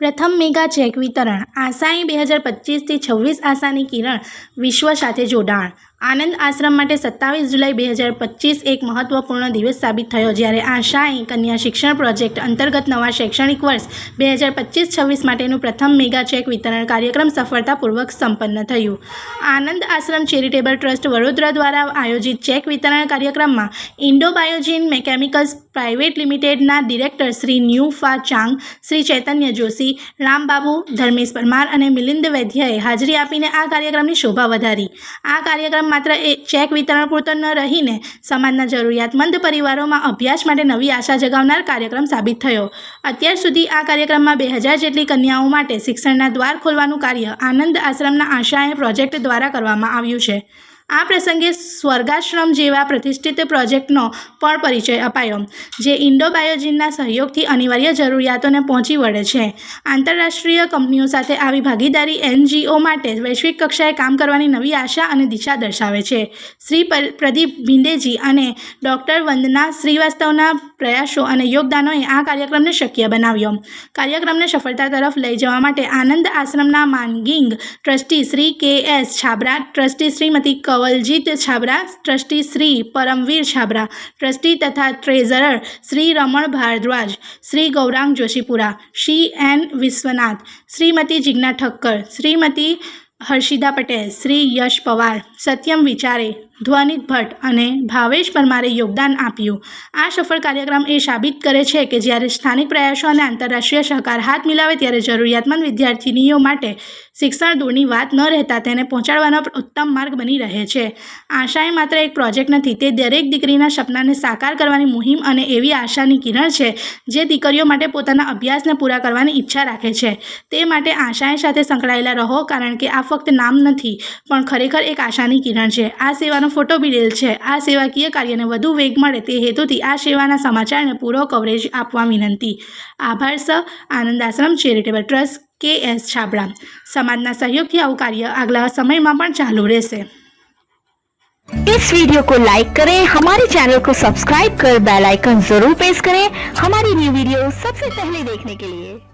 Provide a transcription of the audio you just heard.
પ્રથમ mega check વિતરણ આશાએ બે હજાર પચીસથી છવ્વીસ આશાની કિરણ વિશ્વ સાથે જોડાણ. આનંદ આશ્રમ માટે સત્તાવીસ જુલાઈ બે હજાર પચીસ એક મહત્વપૂર્ણ દિવસ સાબિત થયો, જ્યારે આશાએ કન્યા શિક્ષણ પ્રોજેક્ટ અંતર્ગત નવા શૈક્ષણિક વર્ષ બે હજાર પચીસ છવ્વીસ માટેનું પ્રથમ મેગા ચેક વિતરણ કાર્યક્રમ સફળતાપૂર્વક સંપન્ન થયું. આનંદ આશ્રમ ચેરિટેબલ ટ્રસ્ટ વડોદરા દ્વારા આયોજિત ચેક વિતરણ કાર્યક્રમમાં ઇન્ડો બાયોજીન મેકેમિકલ્સ પ્રાઇવેટ લિમિટેડના director Shri Niu Fa Chang, Shri Chaitanya Joshi, Rambabu, Dharmesh Parmar અને મિલિંદ વૈદ્યએ હાજરી આપીને આ કાર્યક્રમની શોભા વધારી. આ કાર્યક્રમ માત્ર એ ચેક વિતરણ પૂરતો ન રહીને સમાજના જરૂરિયાતમંદ પરિવારોમાં અભ્યાસ માટે નવી આશા જગાવનાર કાર્યક્રમ સાબિત થયો. અત્યાર સુધી આ કાર્યક્રમમાં બે હજાર જેટલી કન્યાઓ માટે શિક્ષણના દ્વાર ખોલવાનું કાર્ય આનંદ આશ્રમના આશાએ પ્રોજેક્ટ દ્વારા કરવામાં આવ્યું છે. આ પ્રસંગે સ્વર્ગાશ્રમ જેવા પ્રતિષ્ઠિત પ્રોજેક્ટનો પણ પરિચય અપાયો, જે ઇન્ડો બાયોજીનના સહયોગથી અનિવાર્ય જરૂરિયાતોને પહોંચી વળે છે. આંતરરાષ્ટ્રીય કંપનીઓ સાથે આવી ભાગીદારી એનજીઓ માટે વૈશ્વિક કક્ષાએ કામ કરવાની નવી આશા અને દિશા દર્શાવે છે. શ્રી પ્રદીપ ભીંડેજી અને ડૉક્ટર વંદના શ્રીવાસ્તવના પ્રયાસો અને યોગદાનોએ આ કાર્યક્રમને શક્ય બનાવ્યો. કાર્યક્રમને સફળતા તરફ લઈ જવા માટે આનંદ આશ્રમના managing trustee Shri K S Chhabra, trustee Shrimati Kawaljit Chhabra, trustee Shri Paramvir Chhabra, trustee તથા ટ્રેઝરર શ્રી રમણ ભારદ્વાજ, શ્રી ગૌરાંગ જોશીપુરા, શ્રી એન વિશ્વનાથ, શ્રીમતી જિજ્ઞા ઠક્કર, શ્રીમતી હર્ષિદા પટેલ, શ્રી યશ પવાર. સત્યમ વિચારે. ધ્વનિત ભટ્ટ અને ભાવેશ પરમારે યોગદાન આપ્યું. આ સફળ કાર્યક્રમ એ સાબિત કરે છે કે જ્યારે સ્થાનિક પ્રયાસો અને આંતરરાષ્ટ્રીય સહકાર હાથ મિલાવે ત્યારે જરૂરિયાતમંદ વિદ્યાર્થીનીઓ માટે શિક્ષણ દૂરની વાત ન રહેતા તેને પહોંચાડવાનો ઉત્તમ માર્ગ બની રહે છે. આશાએ માત્ર એક પ્રોજેક્ટ નથી, તે દરેક દીકરીના સપનાને સાકાર કરવાની મુહિમ અને એવી આશાની કિરણ છે જે દીકરીઓ માટે પોતાના અભ્યાસને પૂરા કરવાની ઈચ્છા રાખે છે. તે માટે આશાએ સાથે સંકળાયેલા રહો, કારણ કે આ ફક્ત નામ નથી, પણ ખરેખર એક આશાની કિરણ છે. આ સેવાનો ફોટો બિડેલ છે આ સેવાકીય કાર્યને વધુ વેગ મળે તે હેતુથી આ સેવાના સમાચારને પૂરો કવરેજ આપવા વિનંતી આભાર સ Anand Ashram charitable trust K S Chhabra સમાજના સહયોગથી આવું કાર્ય આગલા સમયમાં પણ ચાલુ રહેશે इस वीडियो को लाइक करें हमारे चैनल को सब्सक्राइब कर बेल आइकन जरूर प्रेस करें हमारी न्यू वीडियो सबसे पहले देखने के लिए